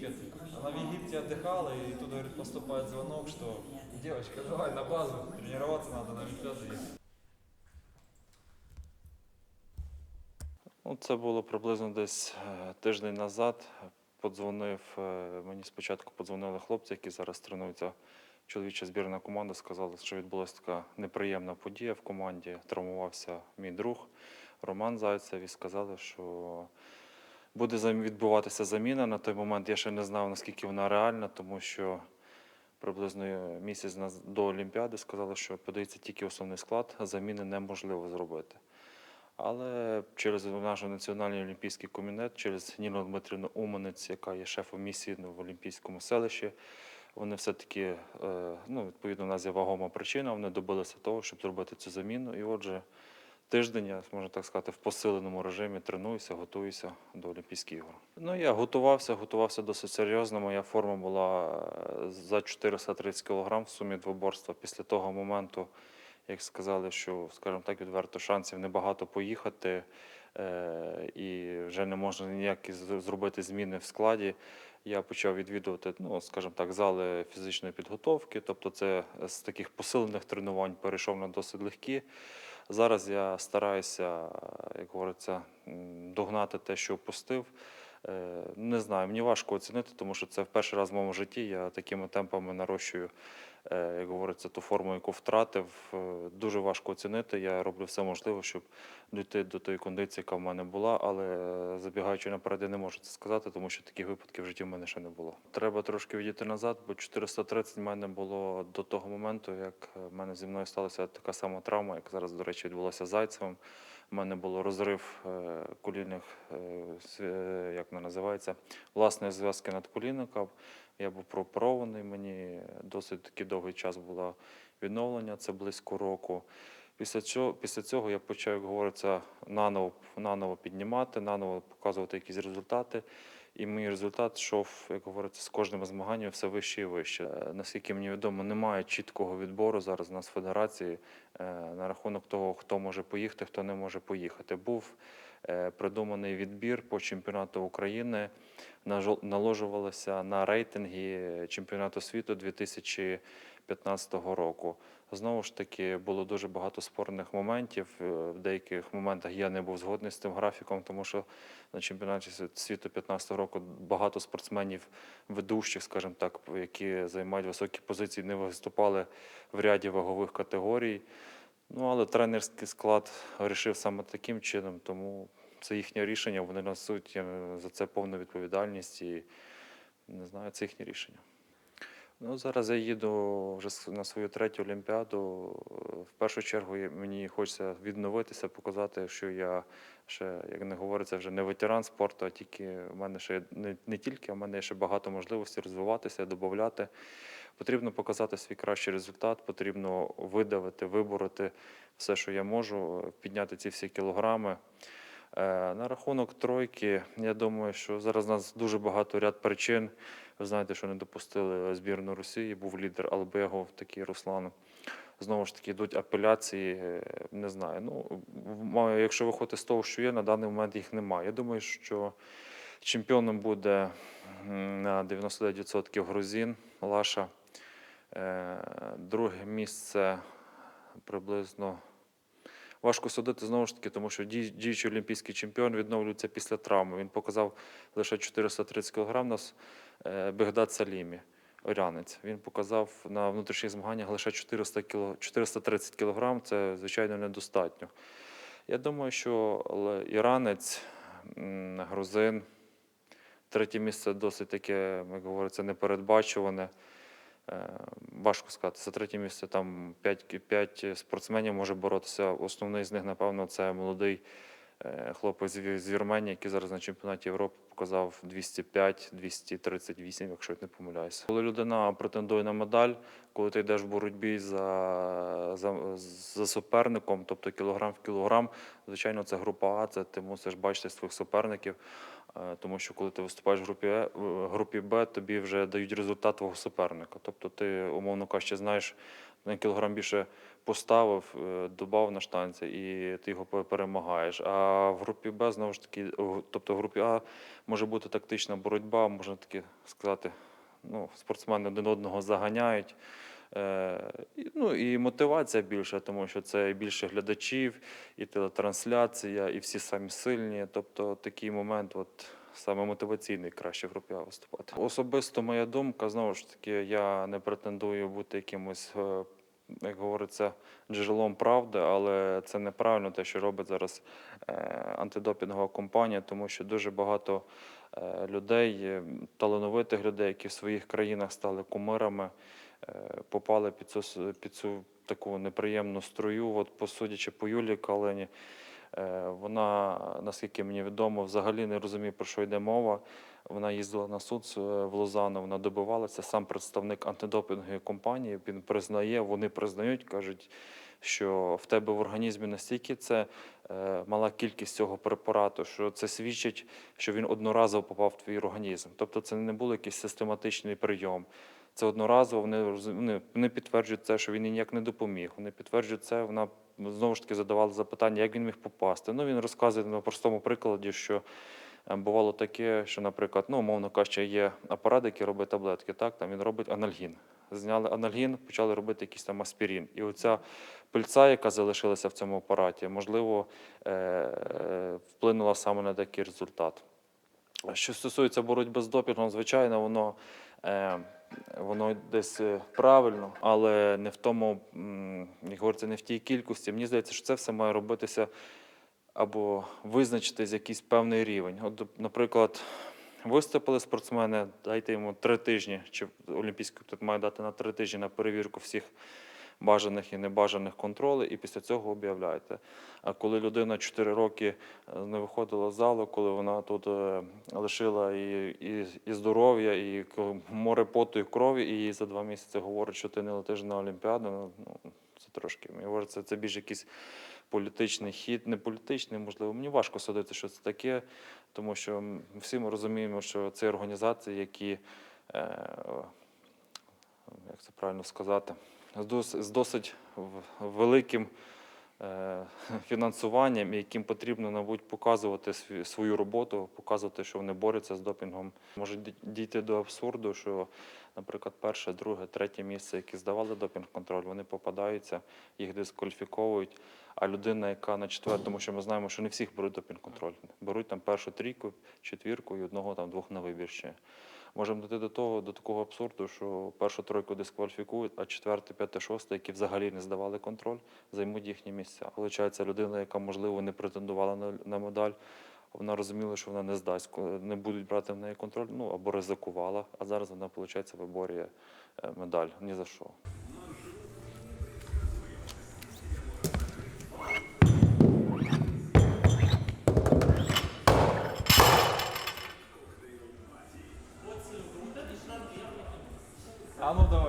Египет. Она в Египте отдыхала, и тут, говорит, поступает звонок, что девочка, давай на базу, тренироваться надо на Олимпиаду ехать. Ну, це було приблизно десь е, тиждень назад. Подзвонив, е, мені спочатку подзвонили хлопці, які зараз тренуються. Чоловіча збірна команда сказала, що відбулася така неприємна подія в команді. Травмувався мій друг Роман Зайцев і сказали, що буде відбуватися заміна. На той момент я ще не знав, наскільки вона реальна, тому що приблизно місяць до Олімпіади сказали, що подається тільки основний склад, а заміни неможливо зробити. Але через наш Національний олімпійський комітет, через Ніну Дмитрівну Уманець, яка є шефом місії ну, в Олімпійському селищі, вони все-таки, е, ну, відповідно, у нас є вагома причина, вони добилися того, щоб зробити цю заміну. І отже, тиждень, я можна так сказати, в посиленому режимі тренуюся, готуюся до Олімпійських ігор. Ну, я готувався, готувався досить серйозно. Моя форма була е, за 430 кг в сумі двоборства. Після того моменту, як сказали, що, скажімо так, відверто шансів небагато поїхати, е, і вже не можна ніякі зробити зміни в складі. Я почав відвідувати, ну, скажімо так, зали фізичної підготовки, тобто це з таких посилених тренувань перейшов на досить легкі. Зараз я стараюся, як говориться, догнати те, що опустив. Е, Не знаю, мені важко оцінити, тому що це в перший раз в моєму житті. Я такими темпами нарощую, як говориться, ту форму, яку втратив. Е, Дуже важко оцінити. Я роблю все можливе, щоб дійти до тої кондиції, яка в мене була, але е, забігаючи наперед, я не можу це сказати, тому що таких випадків в житті в мене ще не було. Треба трошки відійти назад, бо 430 в мене було до того моменту, як е, в мене зі мною сталася така сама травма, як зараз, до речі, відбулося з Зайцевим. У мене було розрив е, колінних, е, е, як вона називається, власної зв'язки надколінника. Я був прооперований, мені досить таки довгий час було відновлення, це близько року. Після цього, після цього я почав, як говориться, наново, наново піднімати, наново показувати якісь результати. І мій результат йшов, як говориться, з кожним змаганням все вище і вище. Е, Наскільки мені відомо, немає чіткого відбору зараз у нас в федерації е, на рахунок того, хто може поїхати, хто не може поїхати. Був придуманий відбір по чемпіонату України, наложувалося на рейтинги чемпіонату світу 2015 року. Знову ж таки, було дуже багато спорних моментів. Е, В деяких моментах я не був згодний з тим графіком, тому що на чемпіонаті світу 2015 року багато спортсменів ведущих, скажімо так, які займають високі позиції, не виступали в ряді вагових категорій. Ну, але тренерський склад вирішив саме таким чином, тому це їхнє рішення, вони несуть е, за це повну відповідальність і не знаю, це їхнє рішення. Ну, зараз я їду вже на свою третю Олімпіаду. В першу чергу мені хочеться відновитися, показати, що я ще, як не говориться, вже не ветеран спорту, а тільки в мене ще не, не тільки, а в мене ще багато можливостей розвиватися, додати. Потрібно показати свій кращий результат, потрібно видавити, вибороти все, що я можу, підняти ці всі кілограми. Е, На рахунок тройки, я думаю, що зараз у нас дуже багато ряд причин. Ви знаєте, що не допустили збірну Росії, був лідер Албегов, такий Руслан. Знову ж таки, йдуть апеляції, е, не знаю. Ну, якщо виходити з того, що є, на даний момент їх немає. Я думаю, що чемпіоном буде на 99% грузин Лаша. Е, Друге місце приблизно. Важко судити знову ж таки, тому що діючий олімпійський чемпіон відновлюється після травми. Він показав лише 430 кг нас Бегдад Салімі, орянець. Він показав на внутрішніх змаганнях лише 400 кіло, 430 кг. Це, звичайно, недостатньо. Я думаю, що іранець, грузин, третє місце досить таке, як говориться, непередбачуване. Е, Важко сказати. За третє місце там 5, 5 спортсменів може боротися. Основний з них, напевно, це молодий е, хлопець з Вірменії, який зараз на чемпіонаті Європи показав 205-238, якщо я не помиляюся. Коли людина претендує на медаль, коли ти йдеш в боротьбі за, за, за суперником, тобто кілограм в кілограм, звичайно, це група А, це ти мусиш бачити своїх суперників. Е, Тому що коли ти виступаєш в групі, Е, в групі Б, тобі вже дають результат твого суперника. Тобто ти, умовно кажучи, знаєш, на кілограм більше поставив, е, додав на штанці, і ти його перемагаєш. А в групі Б, знову ж таки, тобто в групі А може бути тактична боротьба, можна таки сказати, ну, спортсмени один одного заганяють. Е, ну і мотивація більша, тому що це більше глядачів, і телетрансляція, і всі самі сильні. Тобто такий момент, от саме мотиваційний краще в групі виступати. Особисто моя думка, знову ж таки, я не претендую бути якимось, е, як говориться, джерелом правди, але це неправильно те, що робить зараз е, антидопінгова компанія, тому що дуже багато е, людей, е, талановитих людей, які в своїх країнах стали кумирами, попали під цю, під цю таку неприємну струю. От, по судячи по Юлії Калині, е, вона, наскільки мені відомо, взагалі не розуміє, про що йде мова. Вона їздила на суд е, в Лозанну, вона добивалася. Сам представник антидопінгової компанії він признає, вони признають, кажуть, що в тебе в організмі настільки це е, мала кількість цього препарату, що це свідчить, що він одноразово попав в твій організм. Тобто це не був якийсь систематичний прийом. Це одноразово вони, вони, вони підтверджують це, що він ніяк не допоміг. Вони підтверджують це, вона знову ж таки задавала запитання, як він міг попасти. Ну, він розказує на простому прикладі, що е, бувало таке, що, наприклад, ну, умовно кажучи, є апарат, який робить таблетки, так, там він робить анальгін. Зняли анальгін, почали робити якийсь там аспірин. І оця пильця, яка залишилася в цьому апараті, можливо, е, е, вплинула саме на такий результат. Що стосується боротьби з допінгом, звичайно, воно, воно десь е, правильно, але не в тому, як говориться, не в тій кількості. Мені здається, що це все має робитися або визначитись якийсь певний рівень. От, наприклад, виступили спортсмени, дайте йому три тижні, чи Олімпійський комітет має дати на три тижні на перевірку всіх бажаних і небажаних контролей, і після цього об'являєте. А коли людина 4 роки е, не виходила з залу, коли вона тут е, лишила і, і, і здоров'я, і море поту і крові, і їй за два місяці говорять, що ти не летиш на Олімпіаду, ну, ну, це трошки, мені говориться, це більш якийсь політичний хід, не політичний, можливо. Мені важко судити, що це таке, тому що всі ми розуміємо, що це організації, які, е, як це правильно сказати, з досить великим е, фінансуванням, яким потрібно, мабуть, показувати свою роботу, показувати, що вони борються з допінгом. Може дійти до абсурду, що, наприклад, перше, друге, третє місце, які здавали допінг-контроль, вони попадаються, їх дискваліфіковують. А людина, яка на четвертому, що ми знаємо, що не всіх беруть допінг-контроль, беруть там першу трійку, четвірку і одного там двох на вибір ще. Можемо дійти до того, до такого абсурду, що першу тройку дискваліфікують, а четверте, п'яте, шосте, які взагалі не здавали контроль, займуть їхні місця. Получається, людина, яка можливо не претендувала на, на медаль, вона розуміла, що вона не здасть, не будуть брати в неї контроль, ну або ризикувала. А зараз вона, виходить, виборює е, медаль ні за що. Vamos, don